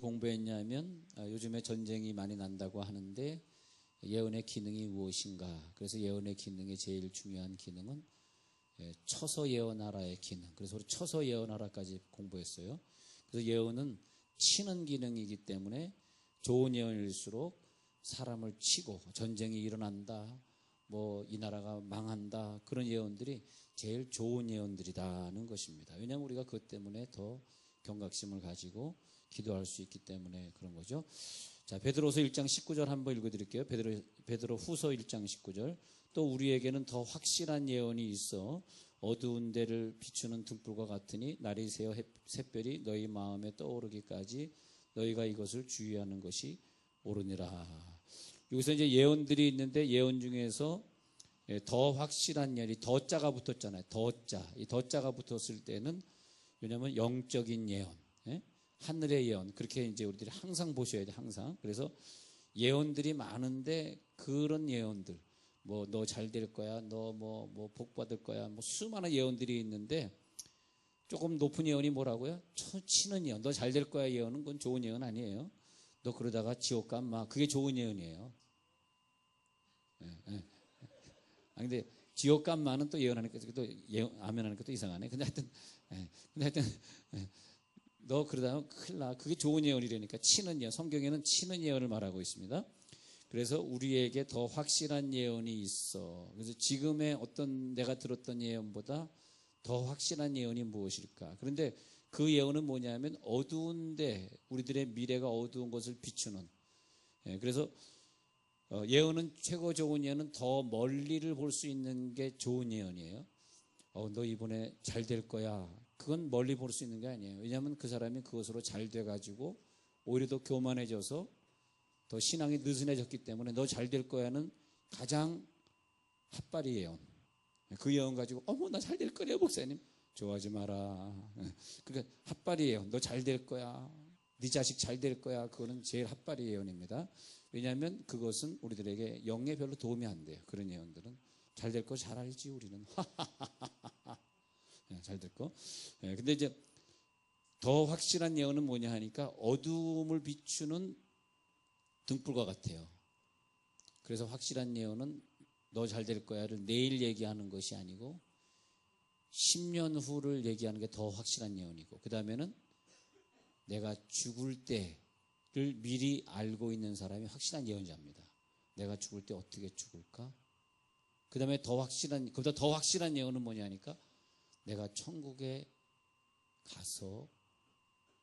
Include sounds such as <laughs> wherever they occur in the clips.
공부했냐면 아, 요즘에 전쟁이 많이 난다고 하는데 예언의 기능이 무엇인가? 그래서 예언의 기능의 제일 중요한 기능은 예, 처서 예언하라의 기능. 그래서 우리 처서 예언하라까지 공부했어요. 그래서 예언은 치는 기능이기 때문에 좋은 예언일수록 사람을 치고 전쟁이 일어난다. 뭐 이 나라가 망한다. 그런 예언들이 제일 좋은 예언들이다는 것입니다. 왜냐하면 우리가 그것 때문에 더 경각심을 가지고 기도할 수 있기 때문에 그런 거죠. 자, 베드로서 1장 19절 한번 읽어 드릴게요. 베드로 베드로 후서 1장 19절. 또 우리에게는 더 확실한 예언이 있어 어두운 데를 비추는 등불과 같으니 날이 새어 샛별이 너희 마음에 떠오르기까지 너희가 이것을 주의하는 것이 옳으니라. 여기서 이제 예언들이 있는데 예언 중에서 예, 더 확실한 예언이 더 자가 붙었잖아요. 더 자. 이 더 자가 붙었을 때는 왜냐하면 영적인 예언, 예? 하늘의 예언 그렇게 이제 우리들이 항상 보셔야 돼 항상. 그래서 예언들이 많은데 그런 예언들 뭐 너 잘 될 거야, 너 뭐 뭐 복 받을 거야, 뭐 수많은 예언들이 있는데 조금 높은 예언이 뭐라고요? 치는 예언. 너 잘 될 거야 예언은 그건 좋은 예언 아니에요. 너 그러다가 지옥 가마 그게 좋은 예언이에요. 예, 예. 아 근데 지옥 간마는 또 예언하니까 또 예언 아멘하니까 또 이상하네. 근데 하여튼 예, 근데 하여튼 예, 너 그러다가 큰일 나. 그게 좋은 예언이라니까 치는 예언. 성경에는 치는 예언을 말하고 있습니다. 그래서 우리에게 더 확실한 예언이 있어. 그래서 지금의 어떤 내가 들었던 예언보다 더 확실한 예언이 무엇일까? 그런데 그 예언은 뭐냐면 어두운데 우리들의 미래가 어두운 것을 비추는. 예, 그래서 어, 예언은 최고 좋은 예언은 더 멀리를 볼 수 있는 게 좋은 예언이에요. 어, 너 이번에 잘 될 거야. 그건 멀리 볼 수 있는 게 아니에요. 왜냐하면 그 사람이 그것으로 잘 돼가지고 오히려 더 교만해져서 더 신앙이 느슨해졌기 때문에 너 잘 될 거야는 가장 핫바리 예언. 그 예언 가지고 어머 나 잘 될 거래요 목사님. 좋아하지 마라. <laughs> 그러니까 핫바리 예언. 너 잘 될 거야. 네 자식 잘 될 거야. 그거는 제일 핫바리 예언입니다. 왜냐하면 그것은 우리들에게 영에 별로 도움이 안 돼요. 그런 예언들은 잘 될 거 잘 알지 우리는. <laughs> 네, 잘될 거. 네, 근데 이제 더 확실한 예언은 뭐냐 하니까 어둠을 비추는 등불과 같아요. 그래서 확실한 예언은 너 잘 될 거야를 내일 얘기하는 것이 아니고 10년 후를 얘기하는 게 더 확실한 예언이고 그 다음에는 내가 죽을 때를 미리 알고 있는 사람이 확실한 예언자입니다. 내가 죽을 때 어떻게 죽을까? 그 다음에 더 확실한, 그보다 더 확실한 예언은 뭐냐 하니까 내가 천국에 가서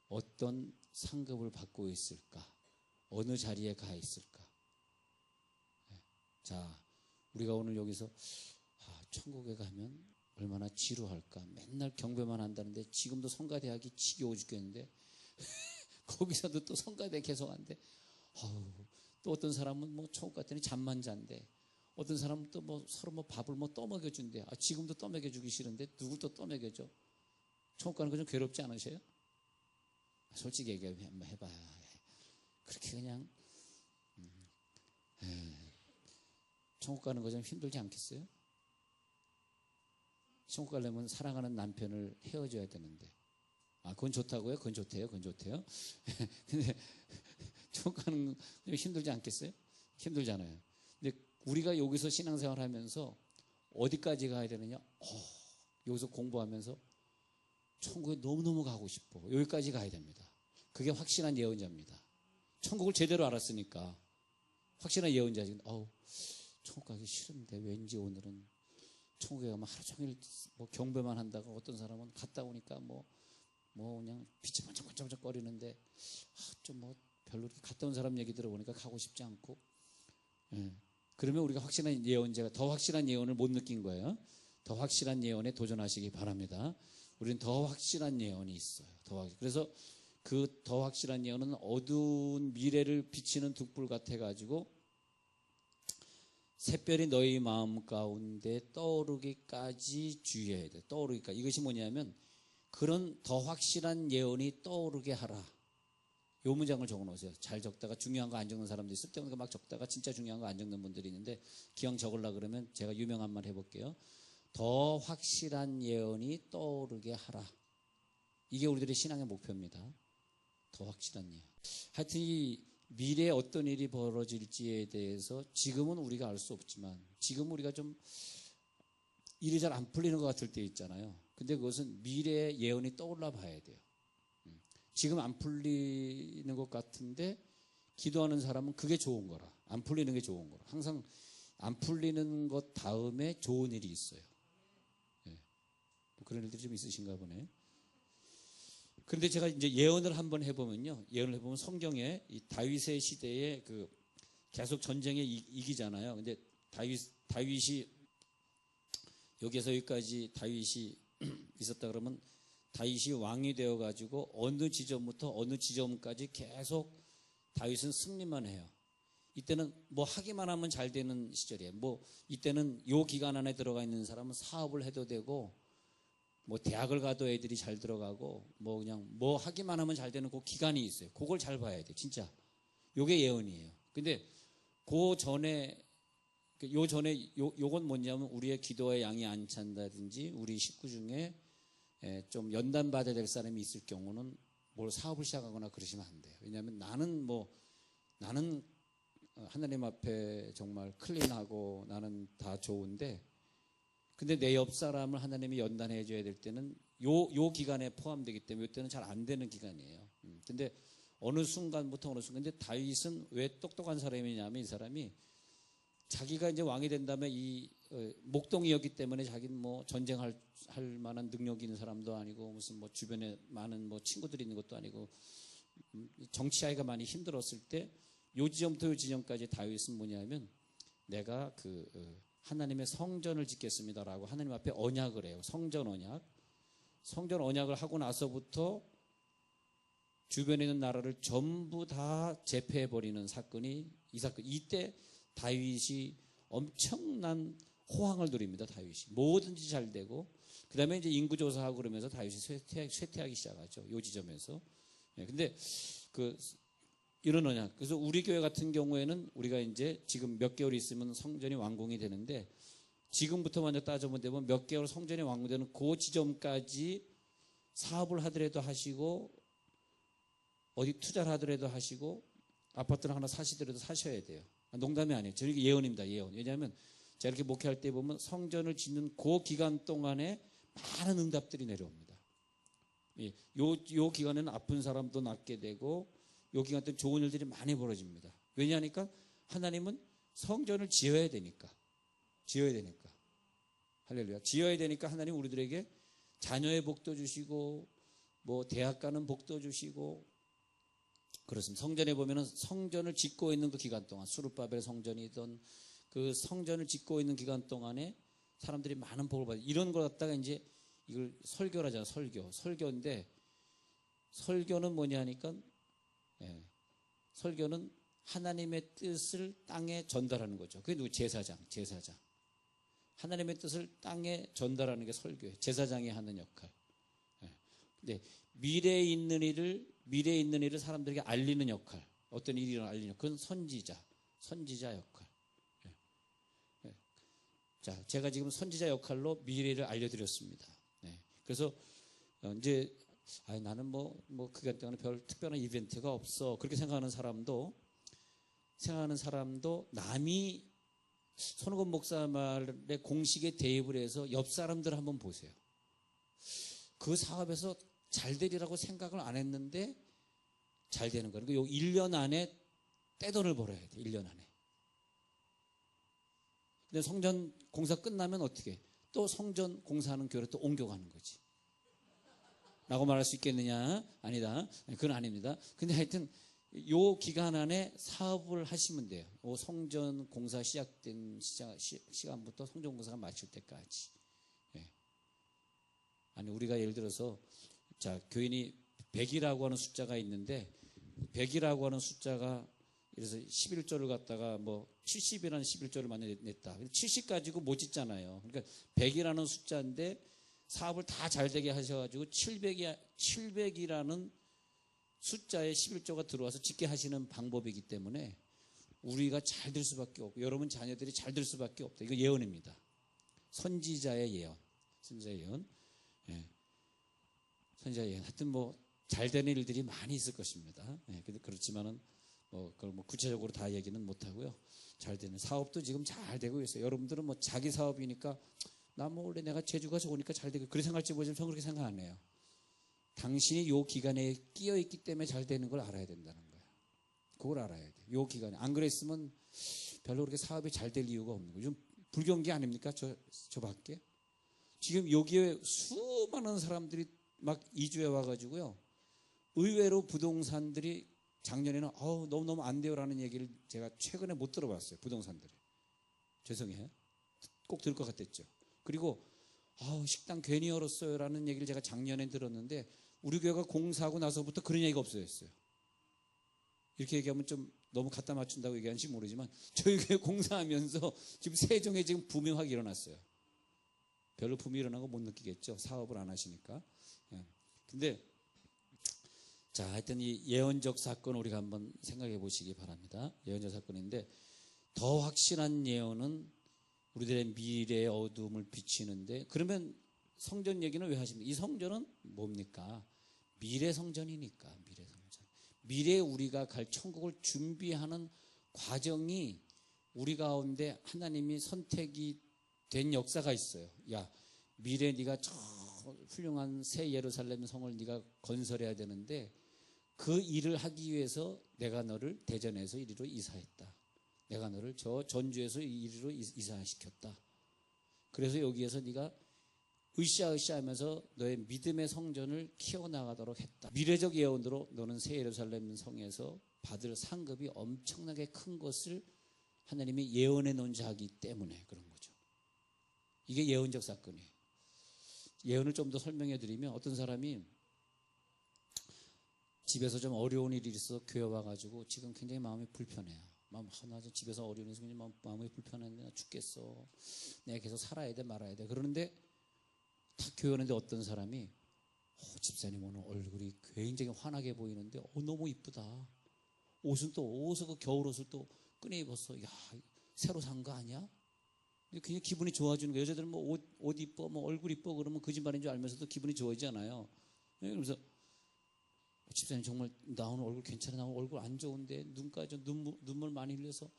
어떤 상급을 받고 있을까? 어느 자리에 가 있을까? 네. 자, 우리가 오늘 여기서 아, 천국에 가면 얼마나 지루할까? 맨날 경배만 한다는데 지금도 성가대학이 지겨워 죽겠는데 <laughs> 거기서도 또 성가대 계속 한대. 아우, 또 어떤 사람은 뭐 천국 갔더니 잠만 잔대. 어떤 사람은 또 뭐 서로 뭐 밥을 뭐 떠먹여준대. 아, 지금도 떠먹여주기 싫은데 누굴 또 떠먹여줘? 천국 가는 거 좀 괴롭지 않으세요? 솔직히 얘기 한번 해봐야. 그렇게 그냥, 음, 에이, 천국 가는 거 좀 힘들지 않겠어요? 천국 가려면 사랑하는 남편을 헤어져야 되는데. 아, 그건 좋다고요? 그건 좋대요? 그건 좋대요? <laughs> 근데 천국 가는 거 힘들지 않겠어요? 힘들잖아요. 근데 우리가 여기서 신앙생활 하면서 어디까지 가야 되느냐? 어, 여기서 공부하면서 천국에 너무너무 가고 싶어. 여기까지 가야 됩니다. 그게 확실한 예언자입니다. 천국을 제대로 알았으니까 확실한 예언자지. 어우, 천국 가기 싫은데 왠지 오늘은 천국에 가면 하루 종일 뭐 경배만 한다가 어떤 사람은 갔다 오니까 뭐, 뭐 그냥 빛이 번쩍번쩍 거리는데 아, 좀뭐 별로 갔다 온 사람 얘기 들어보니까 가고 싶지 않고 예. 그러면 우리가 확실한 예언자가 더 확실한 예언을 못 느낀 거예요. 더 확실한 예언에 도전하시기 바랍니다. 우리는 더 확실한 예언이 있어요. 더 확. 그래서 그 더 확실한 예언은 어두운 미래를 비치는 등불 같아 가지고 새별이 너희 마음 가운데 떠오르기까지 주의해야 돼. 떠오르기까지. 이것이 뭐냐면 그런 더 확실한 예언이 떠오르게 하라. 요 문장을 적어 놓으세요. 잘 적다가 중요한 거 안 적는 있을 때문에 막 적다가 진짜 중요한 거 안 적는 분들이 있는데 기왕 적으려 그러면 제가 유명한 말 해볼게요. 더 확실한 예언이 떠오르게 하라. 이게 우리들의 신앙의 목표입니다. 더 확실한 예언. 하여튼 이 미래에 어떤 일이 벌어질지에 대해서 지금은 우리가 알 수 없지만 지금 우리가 좀 일이 잘 안 풀리는 것 같을 때 있잖아요. 근데 그것은 미래의 예언이 떠올라 봐야 돼요. 음. 지금 안 풀리는 것 같은데 기도하는 사람은 그게 좋은 거라. 안 풀리는 게 좋은 거라. 항상 안 풀리는 것 다음에 좋은 일이 있어요. 예. 뭐 그런 일들이 좀 있으신가 보네. 그런데 제가 이제 예언을 한번 해보면요. 예언을 해보면 성경에 이 다윗의 시대에 그 계속 전쟁에 이- 이기잖아요. 근데 다윗, 다윗이 여기에서 여기까지 다윗이 <clears throat> 있었다 그러면 다윗이 왕이 되어 가지고 어느 지점부터 어느 지점까지 계속 다윗은 승리만 해요. 이때는 뭐 하기만 하면 잘 되는 시절이에요. 뭐 이때는 요 기간 안에 들어가 있는 사람은 사업을 해도 되고 뭐 대학을 가도 애들이 잘 들어가고 뭐 그냥 뭐 하기만 하면 잘 되는 그 기간이 있어요. 그걸 잘 봐야 돼. 진짜. 요게 예언이에요. 근데 그 전에 그 요 전에 요 요건 뭐냐면 우리의 기도의 양이 안 찬다든지 우리 식구 중에 에, 좀 연단 받아야 될 사람이 있을 경우는 뭘 사업을 시작하거나 그러시면 안 돼요. 왜냐하면 나는 뭐 나는 어, 하나님 앞에 정말 클린하고 나는 다 좋은데 근데 내 옆 사람을 하나님이 연단해 줘야 될 때는 요, 요 기간에 포함되기 때문에 이때는 잘 안 되는 기간이에요. 음, 근데 어느 순간부터 어느 순간, 근데 다윗은 왜 똑똑한 사람이냐면 이 사람이 자기가 이제 왕이 된 다음에 이 어, 목동이었기 때문에 자기는 뭐 전쟁할 할 만한 능력이 있는 사람도 아니고 무슨 뭐 주변에 많은 뭐 친구들이 있는 것도 아니고 음, 정치하기가 많이 힘들었을 때 요 지점부터 요 지점까지 다윗은 뭐냐면 내가 그 어, 하나님의 성전을 짓겠습니다라고 하나님 앞에 언약을 해요. 성전 언약. 성전 언약을 하고 나서부터 주변에 있는 나라를 전부 다 제패해 버리는 사건이 이 사건. 이때 다윗이 엄청난 호황을 누립니다. 다윗이 뭐든지 잘 되고 그다음에 이제 인구 조사하고 그러면서 다윗이 쇠퇴, 쇠퇴하기 시작하죠. 요 지점에서. 예, 근데 그 이런 언약. 그래서 우리 교회 같은 경우에는 우리가 이제 지금 몇 개월 있으면 성전이 완공이 되는데 지금부터 먼저 따져보면 몇 개월 성전이 완공되는 그 지점까지 사업을 하더라도 하시고 어디 투자를 하더라도 하시고 아파트를 하나 사시더라도 사셔야 돼요. 농담이 아니에요. 이게 예언입니다. 예언. 왜냐하면 제가 이렇게 목회할 때 보면 성전을 짓는 그 기간 동안에 많은 응답들이 내려옵니다. 예, 요, 요 기간에는 아픈 사람도 낫게 되고 요 기간 때 좋은 일들이 많이 벌어집니다. 왜냐하니까 하나님은 성전을 지어야 되니까. 지어야 되니까. 할렐루야. 지어야 되니까 하나님 우리들에게 자녀의 복도 주시고 뭐 대학 가는 복도 주시고 그렇습니다. 성전에 보면은 성전을 짓고 있는 그 기간 동안 수르바벨 성전이든 그 성전을 짓고 있는 기간 동안에 사람들이 많은 복을 받아 이런 걸 갖다가 이제 이걸 설교를 하잖아 설교 설교인데 설교는 뭐냐 하니까 예, 설교는 하나님의 뜻을 땅에 전달하는 거죠. 그게 누구 제사장 제사장 하나님의 뜻을 땅에 전달하는 게 설교예요. 제사장이 하는 역할. 예. 근데 미래에 있는 일을 미래에 있는 일을 사람들에게 알리는 역할. 어떤 일이 알리는 역할. 그건 선지자. 선지자 역할. 예. 예. 자, 제가 지금 선지자 역할로 미래를 알려드렸습니다. 네. 그래서 어, 이제 아, 나는 뭐 뭐 그간 동안에 별 특별한 이벤트가 없어 그렇게 생각하는 사람도 생각하는 사람도 남이 손오건 목사 말의 공식에 대입을 해서 옆 사람들 한번 보세요. 그 사업에서 잘 되리라고 생각을 안 했는데 잘 되는 거예요. 그러니까 요 1년 안에 떼돈을 벌어야 돼. 1년 안에. 근데 성전 공사 끝나면 어떻게? 또 성전 공사하는 교회로 또 옮겨가는 거지. 라고 말할 수 있겠느냐? 아니다. 그건 아닙니다. 근데 하여튼 요 기간 안에 사업을 하시면 돼요. 요 성전 공사 시작된 시작, 시, 시간부터 성전 공사가 마칠 때까지. 예. 아니 우리가 예를 들어서 자 교인이 100이라고 하는 숫자가 있는데 100이라고 하는 숫자가 그래서 11조를 갖다가 뭐 70이라는 11조를 많이 냈다. 70 가지고 못 짓잖아요. 그러니까 100이라는 숫자인데 사업을 다 잘 되게 하셔가지고 700이 700이라는 숫자에 11조가 들어와서 짓게 하시는 방법이기 때문에 우리가 잘 될 수밖에 없고 여러분 자녀들이 잘 될 수밖에 없다. 이거 예언입니다. 선지자의 예언. 선지자의 예언. 예. 선지자의 예언. 하여튼 뭐 잘 되는 일들이 많이 있을 것입니다. 예, 그렇지만은 뭐 그걸 뭐 구체적으로 다 얘기는 못 하고요. 잘 되는 사업도 지금 잘 되고 있어요. 여러분들은 뭐 자기 사업이니까 나 뭐 원래 내가 재주가 좋으니까 잘 되고 그렇게 생각할지 모르지만 저는 그렇게 생각 안 해요. 당신이 요 기간에 끼어 있기 때문에 잘 되는 걸 알아야 된다는 거예요. 그걸 알아야 돼. 요 기간에 안 그랬으면 별로 그렇게 사업이 잘 될 이유가 없는 거죠. 좀 불경기 아닙니까? 저 저밖에 지금 여기에 수많은 사람들이 막 이주해 와가지고요. 의외로 부동산들이 작년에는 어우 너무너무 안 돼요라는 얘기를 제가 최근에 못 들어봤어요. 부동산들이. 죄송해요. 꼭 들을 것 같았죠. 그리고 아우 식당 괜히 열었어요라는 얘기를 제가 작년에 들었는데 우리 교회가 공사하고 나서부터 그런 얘기가 없어졌어요. 이렇게 얘기하면 좀 너무 갖다 맞춘다고 얘기하는지 모르지만 저희 교회 공사하면서 지금 세종에 지금 확 일어났어요. 별로 붐이 일어난 거 못 느끼겠죠. 사업을 안 하시니까. 예. 근데 자, 하여튼 이 예언적 사건 우리가 한번 생각해 보시기 바랍니다. 예언적 사건인데 더 확실한 예언은 우리들의 미래의 어둠을 비치는데 그러면 성전 얘기는 왜 하십니까? 이 성전은 뭡니까? 미래 성전이니까 미래 성전. 미래에 우리가 갈 천국을 준비하는 과정이 우리 가운데 하나님이 선택이 된 역사가 있어요. 야, 미래 네가 저 훌륭한 새 예루살렘 성을 네가 건설해야 되는데 그 일을 하기 위해서 내가 너를 대전에서 이리로 이사했다. 내가 너를 저 전주에서 이리로 이사시켰다. 그래서 여기에서 네가 으쌰으쌰 하면서 너의 믿음의 성전을 키워나가도록 했다. 미래적 예언으로 너는 새 예루살렘 성에서 받을 상급이 엄청나게 큰 것을 하나님이 예언해 놓은 자이기 때문에 그런 거죠. 이게 예언적 사건이에요. 예언을 좀 더 설명해 드리면 어떤 사람이 집에서 좀 어려운 일이 있어 교회 와가지고 지금 굉장히 마음이 불편해요. 마음 하나 집에서 어려운 일이 있어 마음, 마음이 불편한데 나 죽겠어. 내가 계속 살아야 돼 말아야 돼. 그러는데 다 교회 오는데 어떤 사람이 어, 집사님 오늘 얼굴이 굉장히 환하게 보이는데 어, 너무 이쁘다. 옷은 또 옷을 그 겨울 옷을 또 꺼내 입었어. 야 새로 산 거 아니야? 그냥 기분이 좋아지는 거예요. 여자들은 뭐 옷, 옷 이뻐, 뭐 얼굴 이뻐 그러면 거짓말인 줄 알면서도 기분이 좋아지잖아요. 그래서 집사님 정말 나 오늘 얼굴 괜찮아. 나 오늘 얼굴 안 좋은데 눈까지 눈물, 눈물 많이 흘려서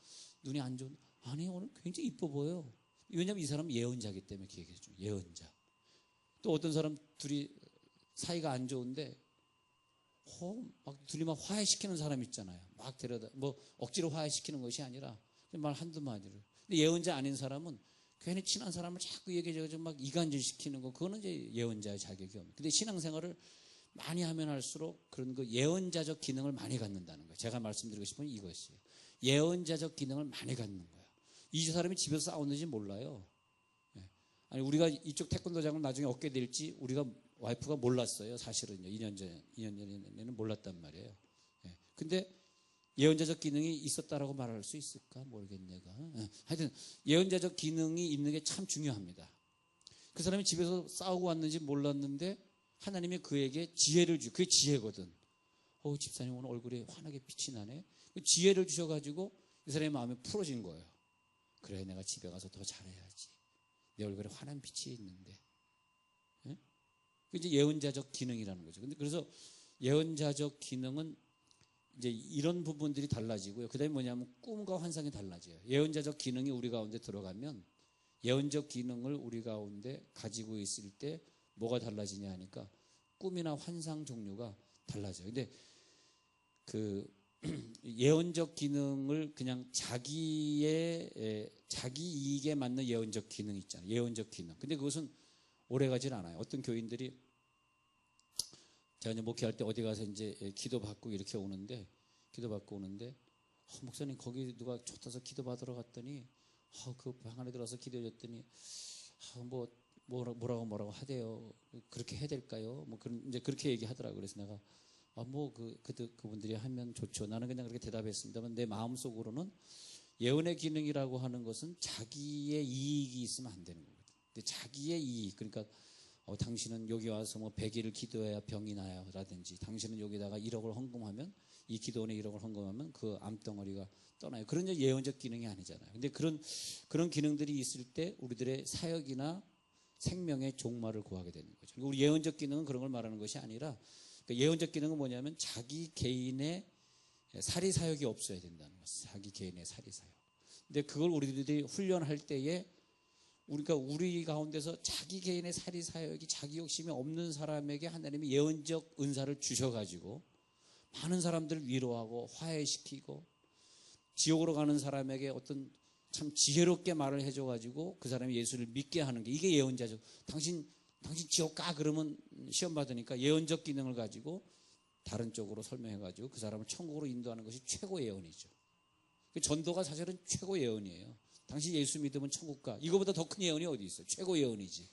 눈이 안 좋은데 아니 오늘 굉장히 이뻐 보여 왜냐면 이 사람은 예언자기 때문에 그 얘기해줘 예언자. 또 어떤 사람 둘이 사이가 안 좋은데 어, 막 둘이 막 화해시키는 사람 있잖아요. 막 데려다 뭐 억지로 화해시키는 것이 아니라 말 한두 마디를 예언자 아닌 사람은 괜히 친한 사람을 자꾸 얘기해가지고 막 이간질 시키는 거 그거는 이제 예언자의 자격이 없는 근데 신앙생활을 많이 하면 할수록 그런 그 예언자적 기능을 많이 갖는다는 거예요. 제가 말씀드리고 싶은 이것이에요. 예언자적 기능을 많이 갖는 거예요. 이 사람이 집에서 싸웠는지 몰라요. 예. 아니 우리가 이쪽 태권도장을 나중에 얻게 될지 우리가 와이프가 몰랐어요. 사실은요. 2년 전, 2년 전에는 몰랐단 말이에요. 예. 근데 예언자적 기능이 있었다라고 말할 수 있을까 모르겠네. 가 예. 하여튼 예언자적 기능이 있는 게 참 중요합니다. 그 사람이 집에서 싸우고 왔는지 몰랐는데 하나님이 그에게 지혜를 주, 그게 지혜거든. 어, 집사님 오늘 얼굴에 환하게 빛이 나네. 그 지혜를 주셔가지고 이 사람의 마음이 풀어진 거예요. 그래, 내가 집에 가서 더 잘해야지. 내 얼굴에 환한 빛이 있는데. 예? 그 이제 예언자적 기능이라는 거죠. 근데 그래서 예언자적 기능은 이제 이런 부분들이 달라지고요. 그 다음에 뭐냐면 꿈과 환상이 달라져요. 예언자적 기능이 우리 가운데 들어가면 예언적 기능을 우리 가운데 가지고 있을 때 뭐가 달라지냐 하니까 꿈이나 환상 종류가 달라져요. 근데 그 <clears throat> 예언적 기능을 그냥 자기의 자기 이익에 맞는 예언적 기능 있잖아요. 예언적 기능. 근데 그것은 오래 가질 않아요. 어떤 교인들이 제가 이제 목회할 때 어디 가서 이제 기도 받고 이렇게 오는데 기도 받고 오는데 어, 목사님 거기 누가 좋다서 기도 받으러 갔더니 어, 그방 안에 들어서 기도했더니 어, 뭐 뭐라고 뭐라고 하대요. 그렇게 해야 될까요? 뭐 그런 이제 그렇게 얘기하더라고. 그래서 내가 아 뭐그 그, 그분들이 하면 좋죠. 나는 그냥 그렇게 대답했습니다만 내 마음 속으로는 예언의 기능이라고 하는 것은 자기의 이익이 있으면 안 되는 거거든. 근데 자기의 이익 그러니까 어, 당신은 여기 와서 뭐 100일을 기도해야 병이 나요. 라든지, 당신은 여기다가 1억을 헌금하면, 이 기도원에 1억을 헌금하면 그 암덩어리가 떠나요. 그런 예언적 기능이 아니잖아요. 근데 그런, 그런 기능들이 있을 때 우리들의 사역이나 생명의 종말을 구하게 되는 거죠. 우리 예언적 기능은 그런 걸 말하는 것이 아니라 그러니까 예언적 기능은 뭐냐면 자기 개인의 사리 사역이 없어야 된다는 것. 자기 개인의 사리 사역. 근데 그걸 우리들이 훈련할 때에 우리가 우리 가운데서 자기 개인의 사리 사역이 자기 욕심이 없는 사람에게 하나님이 예언적 은사를 주셔가지고 많은 사람들을 위로하고 화해시키고 지옥으로 가는 사람에게 어떤 참 지혜롭게 말을 해줘가지고 그 사람이 예수를 믿게 하는 게 이게 예언자죠. 당신 당신 지옥 가 그러면 시험 받으니까 예언적 기능을 가지고 다른 쪽으로 설명해가지고 그 사람을 천국으로 인도하는 것이 최고 예언이죠. 그 전도가 사실은 최고 예언이에요. 당신 예수 믿으면 천국 가. 이거보다 더 큰 예언이 어디 있어요? 최고 예언이지.